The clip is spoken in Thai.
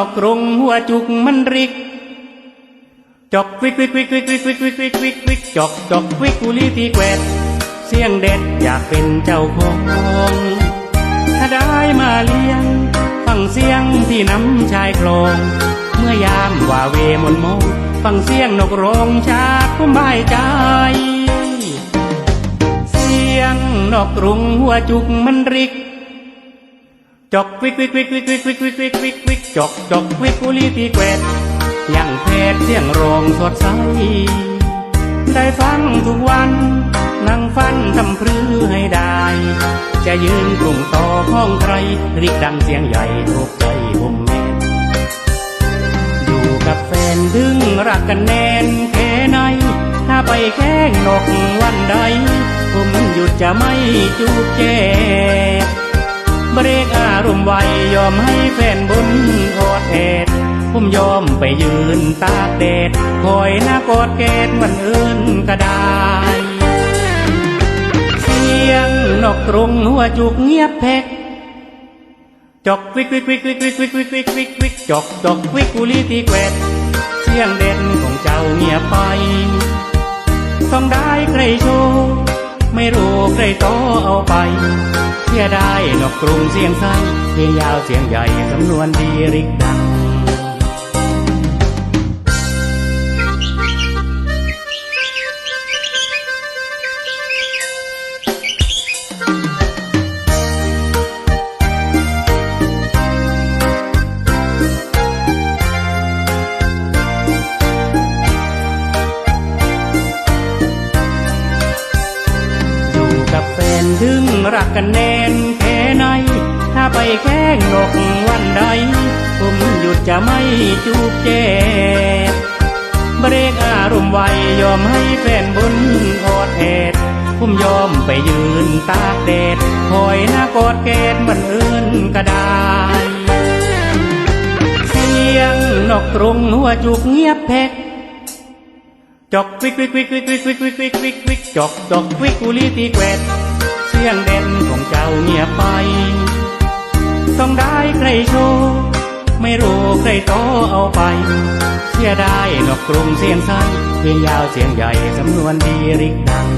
อกกรงหัวจุกมันริก จอกวิกวิกวิกวิกวิกวิกวิกวิกวิกวิกจอกจอกวิกกุลีตีแกวดเสียงเด็ดอยากเป็นเจ้าของ ถ้าได้มาเลี้ยง ฟังเสียงที่น้ำชายคลอง เมื่อยามว่าเวมนโมงฟังเสียงนกร้องชาติผู้บายใจ เสียงนกกรุงหัวจุกมันริก จอกวิกวิกวิกวิกวิกวิกวิกวิกวิกวิกจอกจอกวิกกุลีตีแกวดยังเพศเสียงร้องสดใส ได้ฟังทุกวันนั่งฟันทำพรือให้ได้ จะยืนกลุ่มต่อห้องใครริกดังเสียงใหญ่ถูกใจผมแม่นอยู่กับแฟนถึงรักกันแน่นแค่ไหนถ้าไปแข่งนกวันใดผมหยุดจะไม่จูบแจ เบรกอารมณ์ไวยอมให้แฟนบนอดแอดผมยอมไปยืนตากแดดคอยหน้ากอดแกดวันอื่นก็ได้เสียงนกกรงหัวจุกเงียบแพกจอกวิกวิกวิกวิกวิกวิกวิกวิกวิกวิกจอกจอกวิกกุลีตีแกวดเสียงเด่นของเจ้าเงียบไป ต้องได้ใครโชว์ ไม่รู้ใครโตเอาไปเสียได้นกกรุงเสียงสั้นเสียงยาวเสียงใหญ่จำนวนดีริกดัง รักกันแน่นแค่ไหน ถ้าไปแข่งนกวันใด ผมหยุดจะไม่จูบแจบเบรกอารมณ์ไวยอมให้แฟนบนอดแอดผมยอมไปยืนตากแดดคอยหน้ากอดแกดมันเอินก็ได้เสียงนกกรงหัวจุกเงียบแพกจอกวิกวิกวิกวิกวิกวิกวิกวิกวิกวิกจอกจอกวิกกุลีตีแกวด สียงเด่นของเจ้าเงียบไป ต้องได้ใครโชว์ไม่รู้ใครโตเอาไป เสียได้นกกรุงเสียงสั้นเพียงยาวเสียงใหญ่สำนวนดีริกดัง